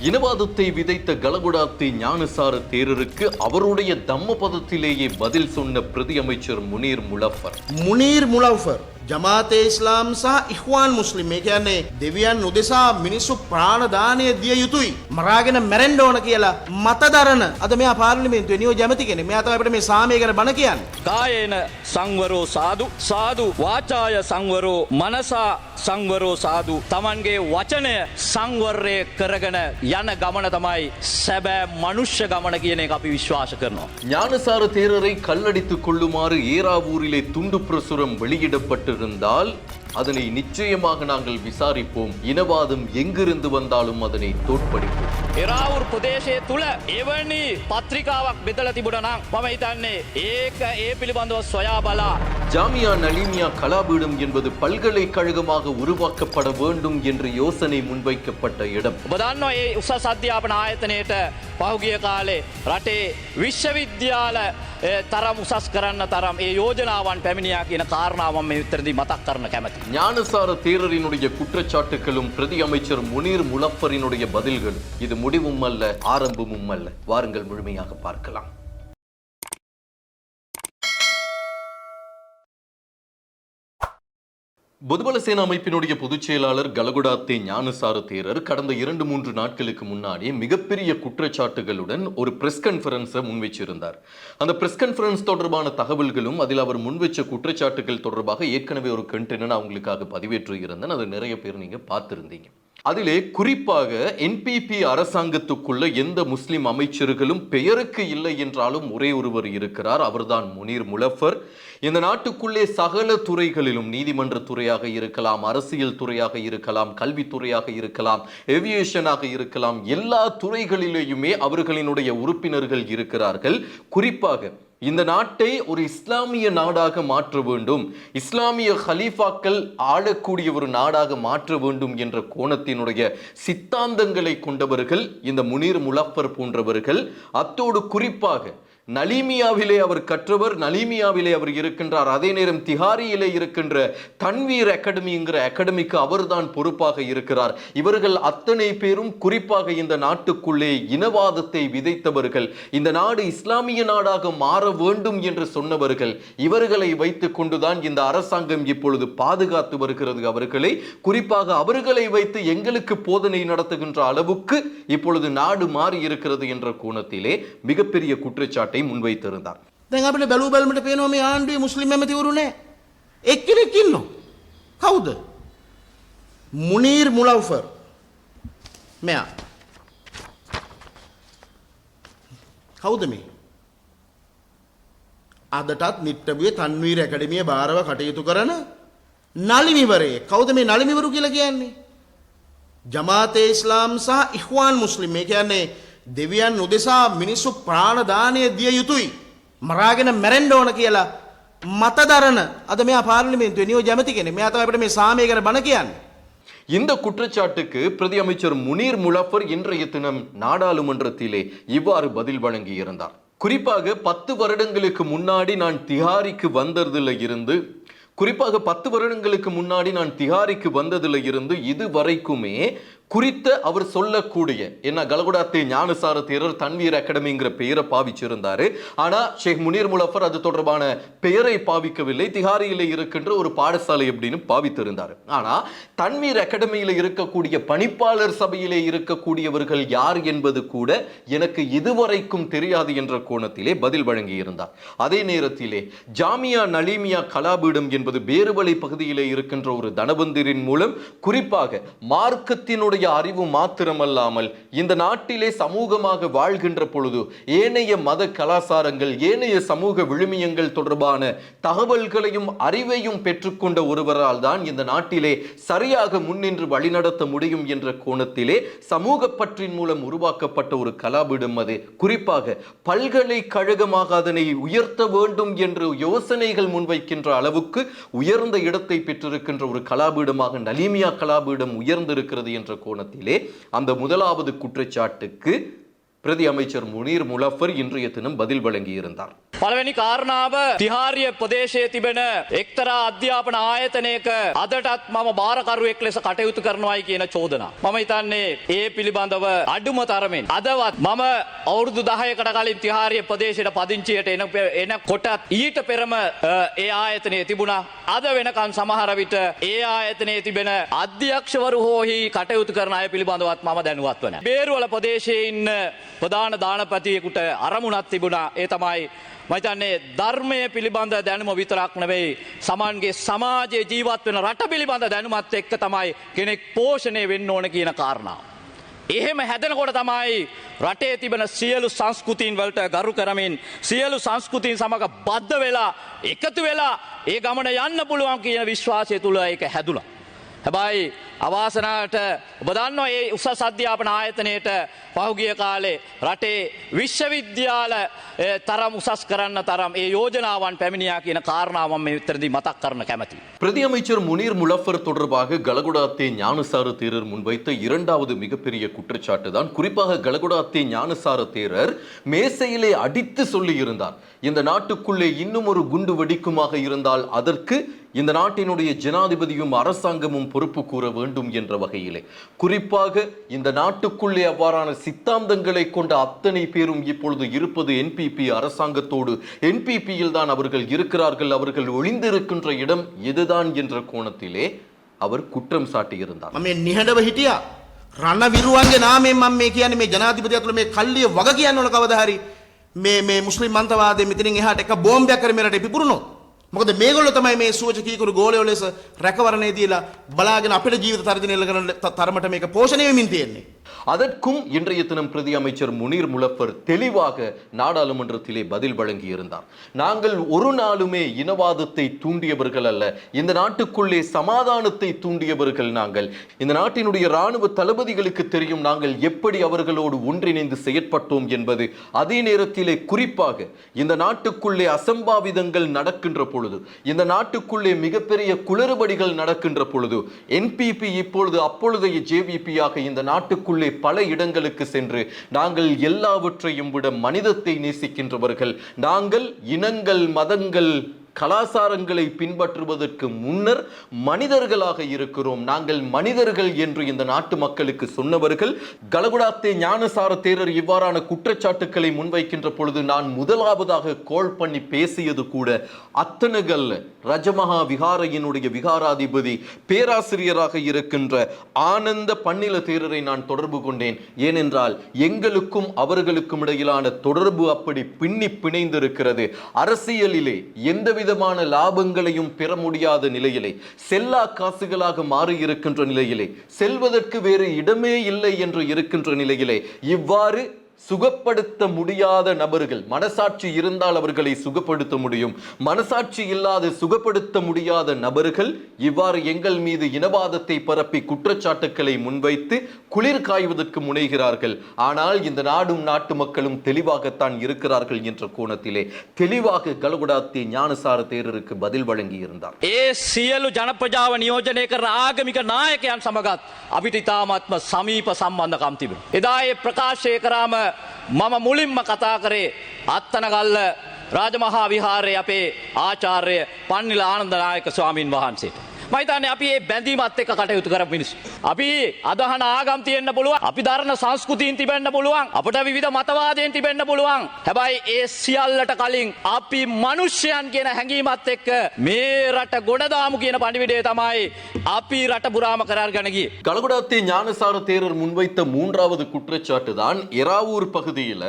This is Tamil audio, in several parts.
இனவாதத்தை விதைத்த கலகுடாத்தி ஞானசார தேரருக்கு அவருடைய தம்மபதத்திலேயே பதில் சொன்ன பிரதி அமைச்சர் முனீர் முலஃபர் මුනීර් මුලව්ෆර් ජමාතය ඉස්ලාම් සහ ඉහ්වාන් මුස්ලිම් මේ කියන්නේ දෙවියන් උදෙසා මිනිස්සු ප්‍රාණදානය දිය යුතුයි මරාගෙන මැරෙන්ඩ ඕන කියලා මතදරන අද මේ පාර්ලිමේන්තුව නියෝ ජමති කෙනෙ මේ අතව අපිට මේ සාමය ගැන බණ කියන්න කායේන සංවරෝ සාදු සාදු වාචාය සංවරෝ මනසා සංවරෝ සාදු තමන්ගේ වචනය සංවර්ය කරගෙන යන ගමන තමයි සැබෑ මනුෂ්‍ය ගමන කියන එක අපි විශ්වාස කරනවා. ஞானசார தேரரை கல்லடித்துக் கொள்ளுமாறு ஏராவூரிலே துண்டு பிரசுரம் வெளியிடப்பட்டிருந்தால் அதனை நிச்சயமாக நாங்கள் விசாரிப்போம் இனவாதம் எங்கிருந்து வந்தாலும் அதனை தோற்கடிப்போம் එරාවුර් ප්‍රදේශය තුළ එවැනි පත්‍රිකාවක් බෙදල තිබුණ නම් මම හිතන්නේ ඒක ඒ පිළිබඳව සොයා බලා ஜாமியா நலிமியா கலாபீடம் என்பது பல்கலைக்கழகமாக உருவாக்கப்பட வேண்டும் என்று யோசனை முன்வைக்கப்பட்ட இடம் ඔබ දන්නවා ඒ උසස් අධ්‍යාපන ආයතනයට පහුගිය කාලේ රටේ විශ්වවිද්‍යාල ඒ තරම් උසස් කරන්න තරම් ඒ යෝජනාවන් පැමිණියා කියන කාරණාවන් මේ විතරදී මතක් කරන කැමති. ஞானசார தேரரினுடைய குற்றச்சாட்டுகளும் பிரதி அமைச்சர் முனீர் முலஃபரினுடைய பதில்களும் இது முடிவும் அல்ல ஆரம்பமும் அல்ல வாருங்கள் முழுமையாக பார்க்கலாம் பொதுபல சேனா அமைப்பினுடைய பொதுச் செயலாளர் கலகுடாத்தே ஞானசார தேரர் கடந்த இரண்டு மூன்று நாட்களுக்கு முன்னாடி மிகப்பெரிய குற்றச்சாட்டுகளுடன் ஒரு பிரஸ் கான்ஃபரன்ஸை முன்வைச்சிருந்தார். அந்த பிரஸ் கான்ஃபரன்ஸ் தொடர்பான தகவல்களும் அதில் அவர் முன்வைச்ச குற்றச்சாட்டுகள் தொடர்பாக ஏற்கனவே ஒரு கண்டென்ட் அவங்களுக்காக பதிவேற்று இருந்தேன் அது நிறைய பேர் நீங்கள் பார்த்திருந்தீங்க. அதிலே குறிப்பாக என்பிபி அரசாங்கத்துக்குள்ள எந்த முஸ்லிம் அமைச்சர்களும் பெயருக்கு இல்லை என்றாலும் ஒரே ஒருவர் இருக்கிறார். அவர்தான் முனீர் முலஃபர். இந்த நாட்டுக்குள்ளே சகல துறைகளிலும் நீதிமன்ற துறையாக இருக்கலாம் அரசியல் துறையாக இருக்கலாம் கல்வித்துறையாக இருக்கலாம் ஏவியேஷனாக இருக்கலாம் எல்லா துறைகளிலேயுமே அவர்களினுடைய உறுப்பினர்கள் இருக்கிறார்கள். குறிப்பாக இந்த நாட்டை ஒரு இஸ்லாமிய நாடாக மாற்ற வேண்டும். இஸ்லாமிய ஹலீஃபாக்கள் ஆளக்கூடிய ஒரு நாடாக மாற்ற வேண்டும் என்ற கோணத்தினுடைய சித்தாந்தங்களை கொண்டவர்கள் இந்த முனீர் முலஃபர் போன்றவர்கள் அத்தோடு குறிப்பாக நலீமியாவிலே அவர் கற்றவர் நலீமியாவிலே அவர் இருக்கின்றார். அதே நேரம் திஹாரியிலே இருக்கின்ற தன்வீர் அகாடமிங்கிற அகாடமிக்கு அவர்தான் பொறுப்பாக இருக்கிறார். இவர்கள் அத்தனை பேரும் குறிப்பாக இந்த நாட்டுக்குள்ளே இனவாதத்தை விதைத்தவர்கள். இந்த நாடு இஸ்லாமிய நாடாக மாற வேண்டும் என்று சொன்னவர்கள். இவர்களை வைத்துக் கொண்டுதான் இந்த அரசாங்கம் இப்பொழுது பாதுகாத்து வருகிறது அவர்களை. குறிப்பாக அவர்களை வைத்து எங்களுக்கு போதனை நடத்துகின்ற அளவுக்கு இப்பொழுது நாடு மாறி இருக்கிறது என்ற கோணத்திலே மிகப்பெரிய குற்றச்சாட்டை முன்வைத்திருந்தார் දැන් අපිට බැලූ බැලමට පේනවා මේ ආණ්ඩුවේ මුස්ලිම් ඇමතිවරු නෑ එක්කෙනෙක් ඉන්නවා කවුද මුනීර් මුලව්ෆර් මෙයා කවුද මේ අදටත් නිට්ටබුවේ තන්වීර ඇකඩමිය භාරව කටයුතු කරන නලිමිවරේ කවුද මේ නලිමිවරු කියලා කියන්නේ ජමාතය ඉස්ලාම් සහ ඉහ්වාන් මුස්ලිම් මේ කියන්නේ දෙවියන් උදෙසා මිනිස්සු ප්‍රාණදානය දිය යුතුයි මරාගෙන මැරෙන්ඩ ඕන කියලා මතදරන අද මේ පාර්ලිමේන්තුව නියෝ ජමති කෙනෙ මේ අතව අපිට මේ සාමය ගැන බණ කියන්න இந்த குற்றச்சாட்டுக்கு பிரதி அமைச்சர் முனீர் முலஃபர் இன்றைய தினம் நாடாளுமன்றத்திலே இவ்வாறு பதில் வழங்கியிருந்தார் குறிப்பாக பத்து வருடங்களுக்கு முன்னாடி நான் திஹாரிக்கு வந்ததில் இருந்து குறிப்பாக பத்து வருடங்களுக்கு முன்னாடி நான் திஹாரிக்கு வந்ததில் இருந்து இது வரைக்குமே குறித்த அவர் சொல்லக்கூடிய என்ன கலகுடாத்தே ஞானசார தேரர் தன்வீர் அகாடமிங்கிற பெயரை பாவிச்சிருந்தாரு. ஆனா ஷேக் முனீர் முலஃபர் அது தொடர்பான பெயரை பாவிக்கவில்லை. திஹாரியில இருக்கின்ற ஒரு பாடசாலை அப்படின்னு பாவித்திருந்தார். ஆனா தன்வீர் அகாடமியில இருக்கக்கூடிய பணிப்பாளர் சபையிலே இருக்கக்கூடியவர்கள் யார் என்பது கூட எனக்கு இதுவரைக்கும் தெரியாது என்ற கோணத்திலே பதில் வழங்கியிருந்தார். அதே நேரத்திலே ஜாமியா நலீமியா கலாபீடம் என்பது பேருவலை பகுதியிலே இருக்கின்ற ஒரு தனபந்திரின் மூலம் குறிப்பாக மார்க்கத்தினுடைய அறிவு மாத்திரமல்லாமல் இந்த நாட்டிலே சமூகமாக வாழ்கின்ற பொழுது ஏனைய மத கலாச்சாரங்கள் ஏனைய சமூக விழுமியங்கள் தொடர்பான தகவல்களையும் அறிவையும் பெற்றுக்கொண்ட ஒருவரால் தான் இந்த நாட்டிலே சரியாக முன்னின்று வழிநடத்த முடியும் என்ற கோணத்திலே சமூக பற்றின் மூலம் உருவாக்கப்பட்ட ஒரு கலாபீடம் அது. குறிப்பாக பல்கலைக்கழகமாக அதனை உயர்த்த வேண்டும் என்று யோசனைகள் முன்வைக்கின்ற அளவுக்கு உயர்ந்த இடத்தை பெற்றிருக்கின்ற ஒரு கலாபீடமாக நலீமியா கலாபீடம் உயர்ந்திருக்கிறது என்ற கோணத்திலே அந்த முதலாவது குற்றச்சாட்டுக்கு பிரதி அமைச்சர் முனீர் முலஃபர் இன்றைய தினம் பதில் வழங்கியிருந்தார் පළවෙනි කාරණාව තිහාරිය ප්‍රදේශයේ තිබෙන එක්තරා අධ්‍යාපන ආයතනයක අදටත් මම භාරකරුවෙක් ලෙස කටයුතු කරනවායි කියන චෝදනා. මම හිතන්නේ ඒ පිළිබඳව අඩුම තරමෙන්. අදවත් මම අවුරුදු දහයකට කලින් තිහාරිය ප්‍රදේශයට පදිංචියට එන එන කොටත් ඊට පෙරම අ, ඒ ආයතනය තිබුණා. අද වෙනකන් සමහර විට ඒ ආයතනයේ තිබෙන අධ්‍යක්ෂවරු හෝහි කටයුතු කරන අය පිළිබඳවත් මම දැනුවත්ව නැහැ. බේරුවල ප්‍රදේශයේ ඉන්න ප්‍රධාන දානපතියෙකුට අරමුණක් තිබුණා. ඒ තමයි මහිතන්නේ ධර්මය පිළිබඳ දැනුම විතරක් නෙවෙයි සමන්ගේ සමාජයේ ජීවත් වෙන රට පිළිබඳ දැනුමත් එක්ක තමයි කෙනෙක් පෝෂණය වෙන්න ඕන කියන කාරණාව. එහෙම හැදෙනකොට තමයි රටේ තිබෙන සියලු සංස්කෘතින් වලට ගරු කරමින් සියලු සංස්කෘතින් සමඟ බද්ධ වෙලා එකතු වෙලා ඒ ගමන යන්න පුළුවන් කියන විශ්වාසය තුළ ඒක හැදුලා. හැබැයි අවාසනාවට ඔබ දන්නවා ඒ උසස් අධ්‍යාපන ආයතනයට පහුගිය කාලේ රටේ විශ්වවිද්‍යාල ඒ, තරම් උසස් කරන්න තරම් ඒ යෝජනාවන් පැමිණියා කියන කාරණාව මම මෙතනදී මතක් කරන්න කැමතියි. பிரதி அமைச்சர் முனீர் முலஃபர் தொடர்பாக கலகுடாத்தே ஞானசார தேரர் முன்வைத்த இரண்டாவது மிகப்பெரிய குற்றச்சாட்டு தான் குறிப்பாக கலகுடாத்தே ஞானசார தேரர் மேசையிலே அடித்து சொல்லி இருந்தார் இந்த நாட்டுக்குள்ளே இன்னும் ஒரு குண்டு வெடிக்குமாக இருந்தால் அதற்கு இந்த நாட்டினுடைய ஜனாதிபதியும் அரசாங்கமும் பொறுப்பு கூற வேண்டும் என்ற வகையிலே குறிப்பாக இந்த நாட்டுக்குள்ளே அவ்வாறான சித்தாந்தங்களை கொண்ட அத்தனை பேரும் இப்பொழுது இருப்பது என்பிபி அரசாங்கத்தோடு என்பிபியில் தான் அவர்கள் இருக்கிறார்கள் அவர்கள் ஒளிந்திருக்கின்ற இடம் இதுதான் என்ற கோணத்திலே அவர் குற்றம் சாட்டியிருந்தார் මම මේ නිහඬව හිටියා රණ විරුවන්ගේ නාමයෙන් මම මේ කියන්නේ මේ ජනාධිපති ඇතුළු මේ කල්ලිය වග කියන්න ඕන කවදා හරි මේ මේ මුස්ලිම් මන්තවාදයේ මෙතනින් එහාට එක බෝම්බයක් කර මේ රටේ පිපුරුණොත් මොකද මේගොල්ලෝ තමයි මේ සුවච කීකරු ගෝලයෝ ලෙස රැකවරණය දීලා බලාගෙන අපේ ජීවිත තර්ජනය කරන තරමට මේක පෝෂණය වෙමින් තියෙන්නේ. அதற்கும் இன்றைய தினம் பிரதி அமைச்சர் முனீர் முலப்பர் தெளிவாக நாடாளுமன்றத்திலே பதில் வழங்கியிருந்தார். நாங்கள் ஒரு நாளுமே இனவாதத்தை தூண்டியவர்கள் அல்ல இந்த நாட்டுக்குள்ளே சமாதானத்தை தூண்டியவர்கள் நாங்கள். இந்த நாட்டினுடைய ராணுவ தளபதிகளுக்கு தெரியும் நாங்கள் எப்படி அவர்களோடு ஒன்றிணைந்து செயற்பட்டோம் என்பது. அதே நேரத்திலே குறிப்பாக இந்த நாட்டுக்குள்ளே அசம்பாவிதங்கள் நடக்கின்ற பொழுது இந்த நாட்டுக்குள்ளே மிகப்பெரிய குளறுபடிகள் நடக்கின்ற பொழுது என்பிபி இப்பொழுது அப்பொழுதைய ஜேவிபியாக இந்த நாட்டுக்குள்ளே பல இடங்களுக்கு சென்று நாங்கள் எல்லாவற்றையும் விட மனிதத்தை நேசிக்கின்றவர்கள். நாங்கள் இனங்கள் மதங்கள் கலாசாரங்களை பின்பற்றுவதற்கு முன்னர் மனிதர்களாக இருக்கிறோம். நாங்கள் மனிதர்கள் என்று இந்த நாட்டு மக்களுக்கு சொன்னவர்கள் கலகுடாத்தே ஞானசார தேரர் இவ்வாறான குற்றச்சாட்டுக்களை முன்வைக்கின்ற பொழுது நான் முதலாவதாக கோல் பண்ணி பேசியது கூட அத்தனுகள் ரஜமகா விகாரையினுடைய விகாராதிபதி பேராசிரியராக இருக்கின்ற ஆனந்த பன்னில தேரரை நான் தொடர்பு கொண்டேன். ஏனென்றால் எங்களுக்கும் அவர்களுக்கும் இடையிலான தொடர்பு அப்படி பின்னி பிணைந்திருக்கிறது. அரசியலிலே எந்த விதமான லாபங்களையும் பெற முடியாத நிலையிலே செல்லா காசுகளாக மாறி இருக்கின்ற நிலையிலே செல்வதற்கு வேறு இடமே இல்லை என்று இருக்கின்ற நிலையிலே இவ்வாறு சுகப்படுத்த முடியாத நபர்கள். மனசாட்சி இருந்தால் அவர்களை சுகப்படுத்த முடியும். மனசாட்சி இல்லாத சுகப்படுத்த முடியாத நபர்கள் இவ்வாறு எங்கள் மீது இனவாதத்தை பரப்பி குற்றச்சாட்டுக்களை முன்வைத்து குளிர் காய்வதற்கு முனைகிறார்கள். ஆனால் இந்த நாடும் நாட்டு மக்களும் தெளிவாகத்தான் இருக்கிறார்கள் என்ற கோணத்திலே தெளிவாக கலகுடாத்தி ஞானசார தேரருக்கு பதில் வழங்கி இருந்தார் ஏ சியலு ஜனபஜாவ நியோஜனேகர் ஆகமிக நாயகன் சமகாத். அபிதிதாமாத்ம சமீப சம்பந்த காம்திபு இதாய பிரகாஷ் சேகராம මම මුලින්ම කතා කරේ අත්තනගල්ල රාජමහා විහාරය අපේ ආචාර්ය පන්නිල ආනන්දනායක ස්වාමීන් වහන්සේට. මහිතන්නේ අපි ඒ බැඳීමත් එක්ක කටයුතු කර මිනිස්. අපි අදහන ආගම් තියෙන්න්න පුළුවන් අපි දරන සංස්කෘතින් තිබෙන්න්න පුළුවන් අපට විධ මතවාදයෙන් තිබෙන්න්න පුළුවන් හැබැයි ඒ සියල්ලට කලින් අපි මනුෂ්‍යයන් කියන හැඟීමත් එක්ක මේ රට ගොඩදාමු කියන පණිවිඩේ තමයි අපි රට පුරාම කරර්ගනගී. கலகுடாத்தி ஞானசார தேரர் முன்வைத்த மூன்றாவது குற்றச்சாட்டு தான் எராவூர் பகுதியில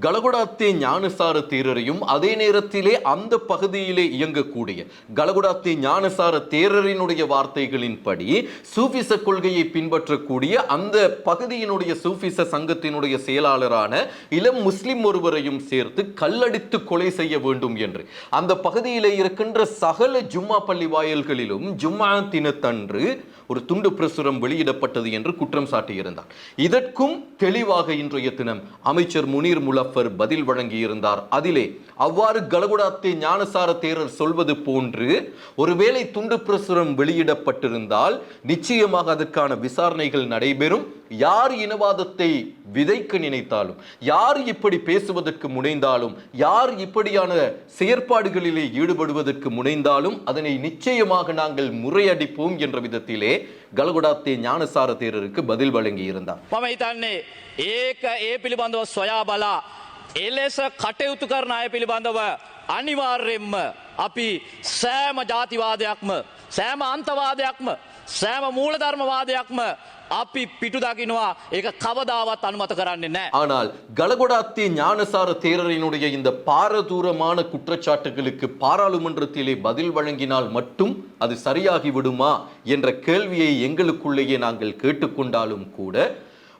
கலகுடாத்தே ஞானசார தேரரையும் அதே நேரத்திலே அந்த பகுதியிலே இயங்கக்கூடிய கலகுடாத்தே ஞானசார தேரரினுடைய வார்த்தைகளின்படி சூஃபிச கொள்கையை பின்பற்றக்கூடிய அந்த பகுதியினுடைய சூஃபிச சங்கத்தினுடைய செயலாளரான இளம் முஸ்லிம் ஒருவரையும் சேர்த்து கல்லடித்து கொலை செய்ய வேண்டும் என்று. அந்த பகுதியிலே இருக்கின்ற சகல ஜும்மா பள்ளி வாயல்களிலும் ஜும்மா தினத்தன்று ஒரு துண்டு பிரசுரம் வெளியிடப்பட்டது என்று குற்றம் சாட்டியிருந்தார். இதற்கும் தெளிவாக இன்றைய தினம் அமைச்சர் முனீர் முலஃபர் பதில் வழங்கியிருந்தார். அதிலே அவ்வாறு கலகுடாத்தே ஞானசார தேரர் சொல்வது போன்று ஒருவேளை துண்டு பிரசுரம் வெளியிடப்பட்டிருந்தால் நிச்சயமாக அதற்கான விசாரணைகள் நடைபெறும். யார் இனவாதத்தை விதைக்க நினைத்தாலும் யார் இப்படி பேசுவதற்கு முனைந்தாலும் யார் இப்படியான செயற்பாடுகளிலே ஈடுபடுவதற்கு முனைந்தாலும் அதனை நிச்சயமாக நாங்கள் முறையடிப்போம் என்ற விதத்திலே கலகுடாத்தே ஞானசார தேரருக்கு பதில் வழங்கி இருந்தார் මම හිතන්නේ ඒක ඒ පිළිබඳව සොයා බලා එලෙස කටයුතු කරන අය පිළිබඳව අනිවාර්යෙන්ම අපි සෑම ජාතිවාදයක්ම සෑම අන්තවාදයක්ම සෑම මූලධර්මවාදයක්ම අපි පිටු දකිනවා ඒක කවදාවත් අනුමත කරන්නේ නෑ. ஆனால் கலகொடாத்தே ஞானசார தேரரினுடைய இந்த பாரதூரமான குற்றச்சாட்டுகளுக்கு பாராளுமன்றத்திலே பதில் வழங்கினால் மட்டும் அது சரியாகி விடுமா என்ற கேள்வியை எங்களுக்குள்ளேயே நாங்கள் கேட்டுக்கொண்டாலும் கூட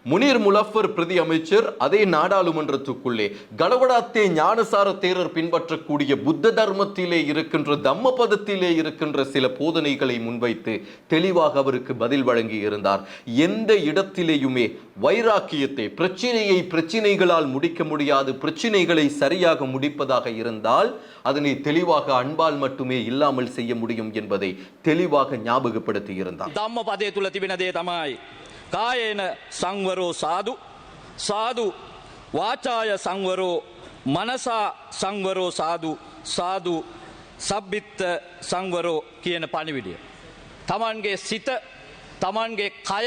முனீர் முலஃபர் பிரதி அமைச்சர் அதே நாடாளுமன்றத்துக்குள்ளே. கலவடாத்தே ஞானசார தேரர் பின்பற்றக்கூடிய புத்த தர்மத்திலே இருக்கின்ற தம்ம பதத்திலே இருக்கின்ற சில போதனைகளை முன்வைத்து தெளிவாக அவருக்கு பதில் வழங்கி இருந்தார் எந்த இடத்திலேயுமே வைராக்கியத்தை பிரச்சினையை பிரச்சினைகளால் முடிக்க முடியாது பிரச்சினைகளை சரியாக முடிப்பதாக இருந்தால் அதனை தெளிவாக அன்பால் மட்டுமே இல்லாமல் செய்ய முடியும் என்பதை தெளிவாக ஞாபகப்படுத்தி இருந்தார் ධම්ම පදය තුළ තිබෙන දේ තමයි. කායේන සංවරෝ සාදු සාදු වාචාය සංවරෝ මනසා සංවරෝ සාදු සාදු සබ්බිත්ත සංවරෝ කියන පණිවිඩිය. තමන්ගේ සිත තමන්ගේ කය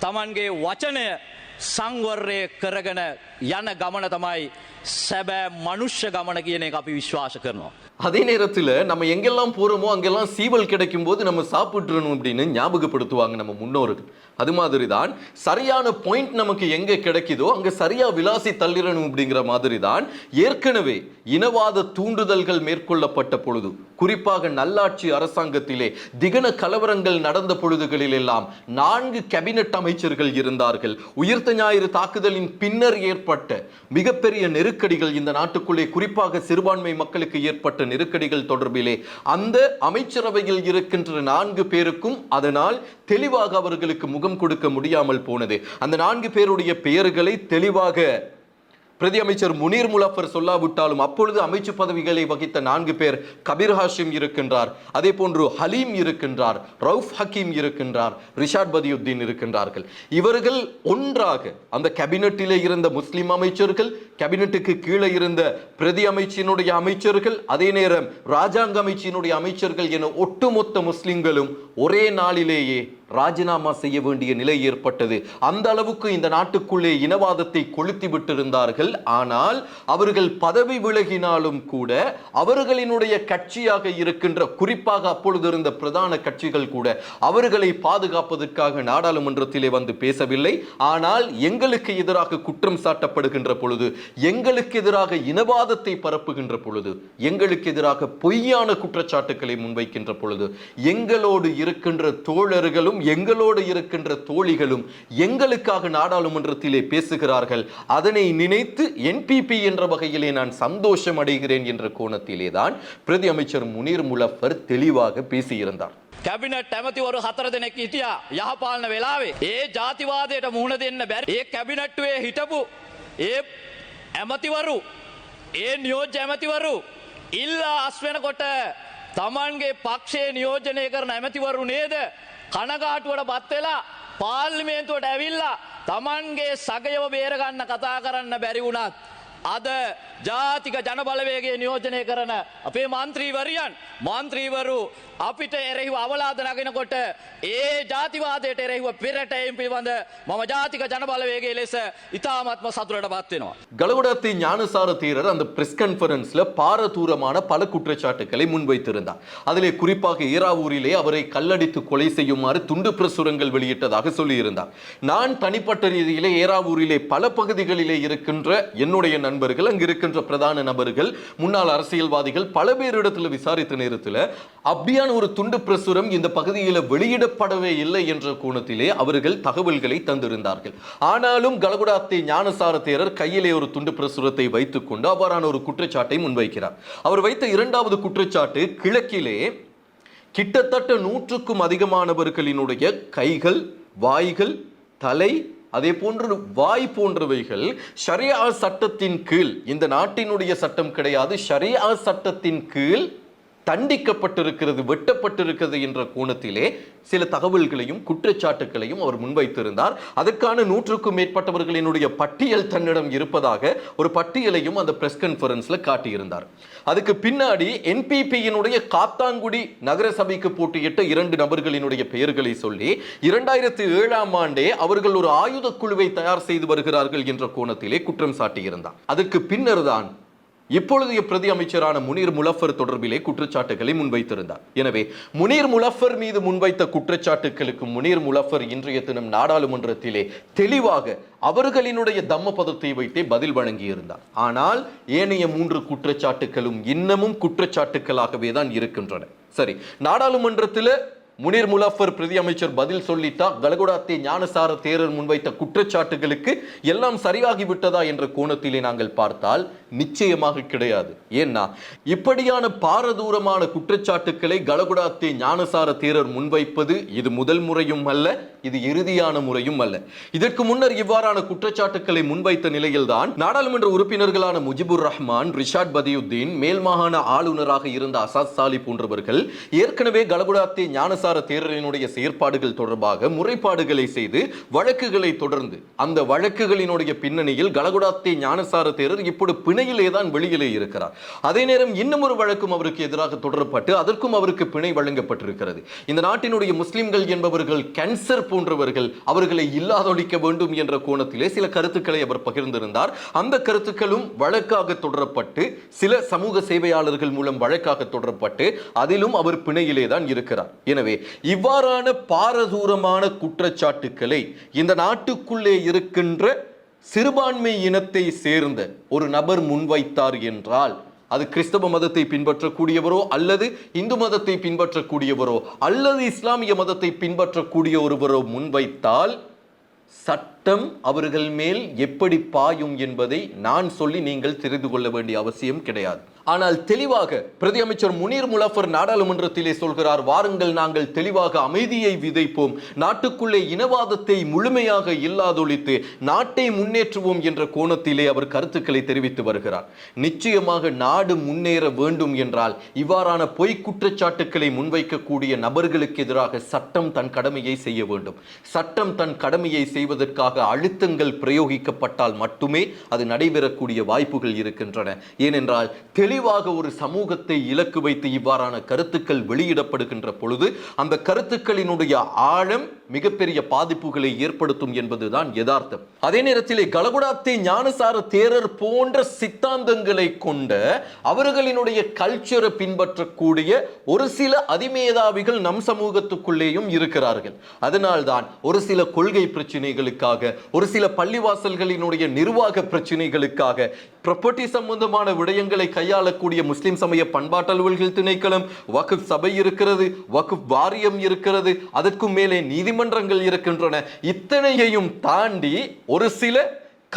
තමන්ගේ වචනය සංවර්ය කරගෙන යන ගමන තමයි සැබෑ මනුෂ්‍ය ගමන කියන එක අපි විශ්වාස කරනවා. அதே நேரத்துல நம்ம எங்கெல்லாம் போறோமோ அங்கெல்லாம் சீவல் கிடைக்கும் போது நம்ம சாப்பிட்டுறணும் அப்படின்னு ஞாபகப்படுத்துவாங்க நம்ம முன்னோர்கள் அது மாதிரி தான் சரியான பாயிண்ட் நமக்கு எங்க கிடைக்குதோ அங்க சரியா விலாசி தள்ளிடணும் அப்படிங்கிற மாதிரி தான் ஏற்கனவே இனவாத தூண்டுதல்கள் மேற்கொள்ளப்பட்ட பொழுது குறிப்பாக நல்லாட்சி அரசாங்கத்திலே திகன கலவரங்கள் நடந்த பொழுதுகளில் எல்லாம் நான்கு கேபினட் அமைச்சர்கள் இருந்தார்கள் உயிர்த்த ஞாயிறு தாக்குதலின் பின்னர் ஏற்பட்ட மிகப்பெரிய நெருக்கடிகள் இந்த நாட்டுக்குள்ளே குறிப்பாக சிறுபான்மை மக்களுக்கு ஏற்பட்ட நெருக்கடிகள் தொடர்பிலே அந்த அமைச்சரவையில் இருக்கின்ற நான்கு பேருக்கும் அதனால் தெளிவாக அவர்களுக்கு முகம் கொடுக்க முடியாமல் போனது. அந்த நான்கு பேருடைய பெயர்களை தெளிவாக பிரதி அமைச்சர் முனீர் முலாஃபர் சொல்லாவிட்டாலும் அப்பொழுது அமைச்சு பதவிகளை வகித்த நான்கு பேர் கபீர் ஹாஷிம் இருக்கின்றார். அதே போன்று ஹலீம் இருக்கின்றார் ரவுஃப் ஹக்கீம் இருக்கின்றார் ரிஷாட் பதியுத்தீன் இருக்கின்றார்கள். இவர்கள் ஒன்றாக அந்த கேபினட்டிலே இருந்த முஸ்லிம் அமைச்சர்கள் கேபினட்டுக்கு கீழே இருந்த பிரதி அமைச்சினுடைய அமைச்சர்கள் அதே நேரம் ராஜாங்க அமைச்சினுடைய அமைச்சர்கள் என ஒட்டுமொத்த முஸ்லிம்களும் ஒரே நாளிலேயே ராஜினாமா செய்ய வேண்டிய நிலை ஏற்பட்டது. அந்த அளவுக்கு இந்த நாட்டுக்குள்ளே இனவாதத்தை கொளுத்தி விட்டிருந்தார்கள். ஆனால் அவர்கள் பதவி விலகினாலும் கூட அவர்களினுடைய கட்சியாக இருக்கின்ற குறிப்பாக அப்பொழுது இருந்த பிரதான கட்சிகள் கூட அவர்களை பாதுகாப்பதற்காக நாடாளுமன்றத்திலே வந்து பேசவில்லை. ஆனால் எங்களுக்கு எதிராக குற்றம் சாட்டப்படுகின்ற பொழுது எங்களுக்கு எதிராக இனவாதத்தை பரப்புகின்ற பொழுது எங்களுக்கு எதிராக பொய்யான குற்றச்சாட்டுக்களை முன்வைக்கின்ற பொழுது எங்களோடு இருக்கின்ற தோழர்களும் எங்களோடு இருக்கின்ற தோழிகளும் எங்களுக்காக நாடாளுமன்றத்திலே பேசுகிறார்கள் அதனை நினைத்து என்பிபி என்ற வகையிலே நான் சந்தோஷம் அடைகிறேன் என்ற கோணத்திலே தான் பிரதி அமைச்சர் முனீர் முலஃபர் தெளிவாக பேசியிருந்தார் කැබිනට් ඇමතිවරු හතර දෙනෙක් හිටියා යහපාලන වෙලාවේ. ඒ ජාතිවාදයට මුහුණ දෙන්න බැරි. ඒ කැබිනට්ටුවේ හිටපු ඒ ඇමතිවරු ඒ නියෝජ්‍ය ඇමතිවරු ඉල්ලා අස්වෙනකොට තමන්ගේ පක්ෂේ නියෝජනය කරන ඇමතිවරු නේද කනගාටුවට බත්වෙලා පාර්ලිමේන්තුවට ඇවිල්ලා තමන්ගේ සගයව බේරගන්න කතා කරන්න බැරි වුණත්. අද ජාතික ජනබලවේගේ නියෝජනය කරන අපේ මන්ත්‍රීවරියන් මන්ත්‍රීවරු අපිට එරෙහිව අවලාද නගෙනකොට ඒ ජාතිවාදයට එරෙහිව පෙරටයිම් පිළිබඳ මම ජාතික ජනබලවේගේ ලෙස ඉතාමත්ම සතුරට පත්වෙනවා. கலகுடத்தை ஞானசார தீரர் அந்த பிரஸ் கான்ஃபரன்ஸ்ல பாரதூரமான பல குற்றச்சாட்டுக்களை முன்வைத்திருந்தார் அதிலே குறிப்பாக ஈராவூரிலே அவரை கல்லடித்து கொலை செய்யுமாறு துண்டு பிரசுரங்கள் வெளியிட்டதாக சொல்லியிருந்தார் நான் தனிப்பட்ட ரீதியிலே ஏராவூரிலே பல பகுதிகளிலே இருக்கின்ற என்னுடைய நண்பர்கள் அங்கு இருக்கின்ற பிரதான நபர்கள் முன்னாள் அரசியல்வாதிகள் பல பேரிடத்தில் விசாரித்த நேரத்தில் அப்படியான ஒரு துண்டு பிரசுரம் இந்த பகுதியில் வெளியிடப்படவே இல்லை என்ற கோணத்திலே அவர்கள் தகவல்களை தந்திருந்தார்கள். ஆனாலும் கலகுடாத்தை ஞானசார தேரர் கையிலே ஒரு துண்டு பிரசுரத்தை வைத்துக் கொண்டு அவ்வாறான ஒரு குற்றச்சாட்டை முன்வைக்கிறார். அவர் வைத்த இரண்டாவது குற்றச்சாட்டு கிழக்கிலே கிட்டத்தட்ட நூற்றுக்கும் அதிகமானவர்களினுடைய கைகள் வாய்கள் தலை அதே போன்று வாய் போன்றவைகள் ஷரியா சட்டத்தின் கீழ் இந்த நாட்டினுடைய சட்டம் கிடையாது. ஷரியா சட்டத்தின் கீழ் தண்டிக்கப்பட்டிருக்கிறது வெட்டப்பட்டிருக்கிறது என்ற கோணத்திலே சில தகவல்களையும் குற்றச்சாட்டுகளையும் அவர் முன்வைத்திருந்தார். அதற்கான நூற்றுக்கும் மேற்பட்டவர்களினுடைய பட்டியல் தன்னிடம் இருப்பதாக ஒரு பட்டியலையும் அந்த பிரஸ் கான்ஃபரன்ஸில் காட்டியிருந்தார். அதுக்கு பின்னாடி என்பிபியினுடைய காத்தாங்குடி நகர சபைக்கு போட்டியிட்ட இரண்டு நபர்களினுடைய பெயர்களை சொல்லி இரண்டாயிரத்தி ஏழாம் ஆண்டே அவர்கள் ஒரு ஆயுத குழுவை தயார் செய்து வருகிறார்கள் என்ற கோணத்திலே குற்றம் சாட்டியிருந்தார். அதற்கு பின்னர் தான் இப்பொழுதைய பிரதி அமைச்சரான முனீர் முலஃபர் தொடர்பிலே குற்றச்சாட்டுகளை முன்வைத்திருந்தார். எனவே முனீர் முலஃபர் மீது முன்வைத்த குற்றச்சாட்டுகளுக்கு முனீர் முலஃபர் இன்றைய தினம் நாடாளுமன்றத்திலே தெளிவாக அவர்களினுடைய தம்ம பதத்தை வைத்தே பதில் வழங்கியிருந்தார். ஆனால் ஏனைய மூன்று குற்றச்சாட்டுகளும் இன்னமும் குற்றச்சாட்டுகளாகவே தான் இருக்கின்றன. சரி நாடாளுமன்றத்தில் முனீர் முலாஃபர் பிரதி அமைச்சர் பதில் சொல்லிட்டா கலகுடாத்தே ஞானசார தேரர் முன்வைத்த குற்றச்சாட்டுகளுக்கு எல்லாம் சரியாகி விட்டதா என்ற கோணத்திலே நாங்கள் பார்த்தால் நிச்சயமாக கிடையாது. ஏன்னா இப்படியான பாரதூரமான குற்றச்சாட்டுக்களை கலகுடாத்தே ஞானசார தேரர் முன்வைப்பது இது முதல் முறையும் அல்ல இது இறுதியான முறையும் அல்ல. இதற்கு முன்னர் இவ்வாறான குற்றச்சாட்டுக்களை முன்வைத்த நிலையில்தான் நாடாளுமன்ற உறுப்பினர்களான முஜிபுர் ரஹ்மான் ரிஷாட் பதியுத்தீன் மேல் மாகாண ஆளுநராக இருந்த அசாத் சாலி போன்றவர்கள் ஏற்கனவே கலகுடாத்தே ஞானசார தேரரினுடைய செயற்பாடுகள் தொடர்பாக முறைப்பாடுகளை செய்து வழக்குகளை தொடர்ந்து அந்த வழக்குகளினுடைய பின்னணியில் கலகுடாத்தே ஞானசார தேரர் இப்போது பிணையிலே தான் வெளியிலே இருக்கிறார். அதே நேரம் இன்னும் ஒரு வழக்கும் அவருக்கு எதிராக தொடரப்பட்டு அதற்கும் அவருக்கு பிணை வழங்கப்பட்டிருக்கிறது. இந்த நாட்டினுடைய முஸ்லிம்கள் என்பவர்கள் கேன்சர் போன்றவர்கள் அவர்களை இல்லாதொழிக்க வேண்டும் என்ற கோணத்திலே சில கருத்துக்களை அவர் பகிர்ந்திருந்தார். அந்த கருத்துக்களும் வழக்காக தொடரப்பட்டு சில சமூக சேவையாளர்கள் மூலம் வழக்காக தொடரப்பட்டு அதிலும் அவர் பிணையிலே தான் இருக்கிறார். எனவே இவ்வாறான பாரதூரமான குற்றச்சாட்டுக்களை இந்த நாட்டுக்குள்ளே இருக்கின்ற சிறுபான்மை இனத்தை சேர்ந்த ஒரு நபர் முன்வைத்தார் என்றால் அது கிறிஸ்தவ மதத்தை பின்பற்றக்கூடியவரோ அல்லது இந்து மதத்தை பின்பற்றக்கூடியவரோ அல்லது இஸ்லாமிய மதத்தை பின்பற்றக்கூடிய ஒருவரோ முன்வைத்தால் சட்டம் அவர்கள் மேல் எப்படி பாயும் என்பதை நான் சொல்லி நீங்கள் தெரிந்து கொள்ள வேண்டிய அவசியம் கிடையாது. ஆனால் தெளிவாக பிரதி அமைச்சர் முனீர் முலஃபர் நாடாளுமன்றத்திலே சொல்கிறார் வாருங்கள் நாங்கள் தெளிவாக அமைதியை விதைப்போம். நாட்டுக்குள்ளே இனவாதத்தை முழுமையாக இல்லாதொழித்து நாட்டை முன்னேற்றுவோம் என்ற கோணத்திலே அவர் கருத்துக்களை தெரிவித்து வருகிறார். நிச்சயமாக நாடு முன்னேற வேண்டும் என்றால் இவ்வாறான பொய் குற்றச்சாட்டுக்களை முன்வைக்கக்கூடிய நபர்களுக்கு எதிராக சட்டம் தன் கடமையை செய்ய வேண்டும். சட்டம் தன் கடமையை செய்வதற்காக அழுத்தங்கள் பிரயோகிக்கப்பட்டால் மட்டுமே அது நடைபெறக்கூடிய வாய்ப்புகள் இருக்கின்றன. ஏனென்றால் தெளிவாக ஒரு சமூகத்தை இலக்கு வைத்து இவ்வாறான கருத்துக்கள் வெளியிடப்படுகின்ற பொழுது அந்த கருத்துக்களினுடைய ஆழம் மிகப்பெரிய பாதிப்புகளை ஏற்படுத்தும் என்பதுதான் யதார்த்தம். அதே நேரத்திலே கலகுடாத்தே ஞானசார தேரர் போன்ற சித்தாந்தங்களை கொண்ட அவர்களினுடைய கல்ச்சரை பின்பற்றக்கூடிய ஒரு சில அதிமேதாவிகள் நம் சமூகத்துக்குள்ளேயும் இருக்கிறார்கள். அதனால்தான் ஒரு சில கொள்கை பிரச்சனைகளுக்காக ஒரு சில பள்ளிவாசல்களினுடைய நிர்வாக பிரச்சனைகளுக்காக ப்ராப்பர்ட்டி சம்பந்தமான விடயங்களை கையாளக்கூடிய முஸ்லிம் சமய பண்பாட்டு அலுவல்கள் திணைக்களம் வகுப் சபை இருக்கிறது வகுப் வாரியம் இருக்கிறது அதற்கும் மேலே நீதிமன்றங்கள் இருக்கின்றன. இத்தனையையும் தாண்டி ஒரு சில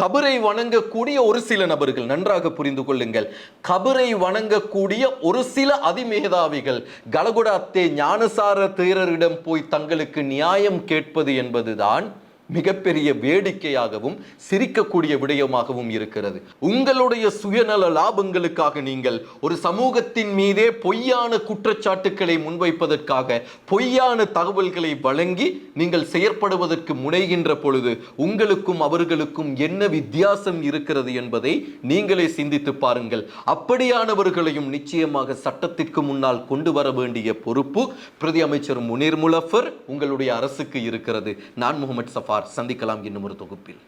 கபரை வணங்கக்கூடிய ஒரு சில நபர்கள் நன்றாக புரிந்து கொள்ளுங்கள். கபரை வணங்கக்கூடிய ஒரு சில அதிமேதாவிகள் கலகுடாத்தே ஞானசார தேரரிடம் போய் தங்களுக்கு நியாயம் கேட்பது என்பதுதான் மிகப்பெரிய வேடிக்கையாகவும் சிரிக்கக்கூடிய விடயமாகவும் இருக்கிறது. உங்களுடைய சுயநல லாபங்களுக்காக நீங்கள் ஒரு சமூகத்தின் மீதே பொய்யான குற்றச்சாட்டுக்களை முன்வைப்பதற்காக பொய்யான தகவல்களை வழங்கி நீங்கள் செயற்படுவதற்கு முனைகின்ற பொழுது உங்களுக்கும் அவர்களுக்கும் என்ன வித்தியாசம் இருக்கிறது என்பதை நீங்களே சிந்தித்து பாருங்கள். அப்படியானவர்களையும் நிச்சயமாக சட்டத்திற்கு முன்னால் கொண்டு வர வேண்டிய பொறுப்பு பிரதி அமைச்சர் முனீர் முலஃபர் உங்களுடைய அரசுக்கு இருக்கிறது. நான் முகமது சஃபார். சந்திக்கலாம் இன்னும் ஒரு தொகுப்பில்.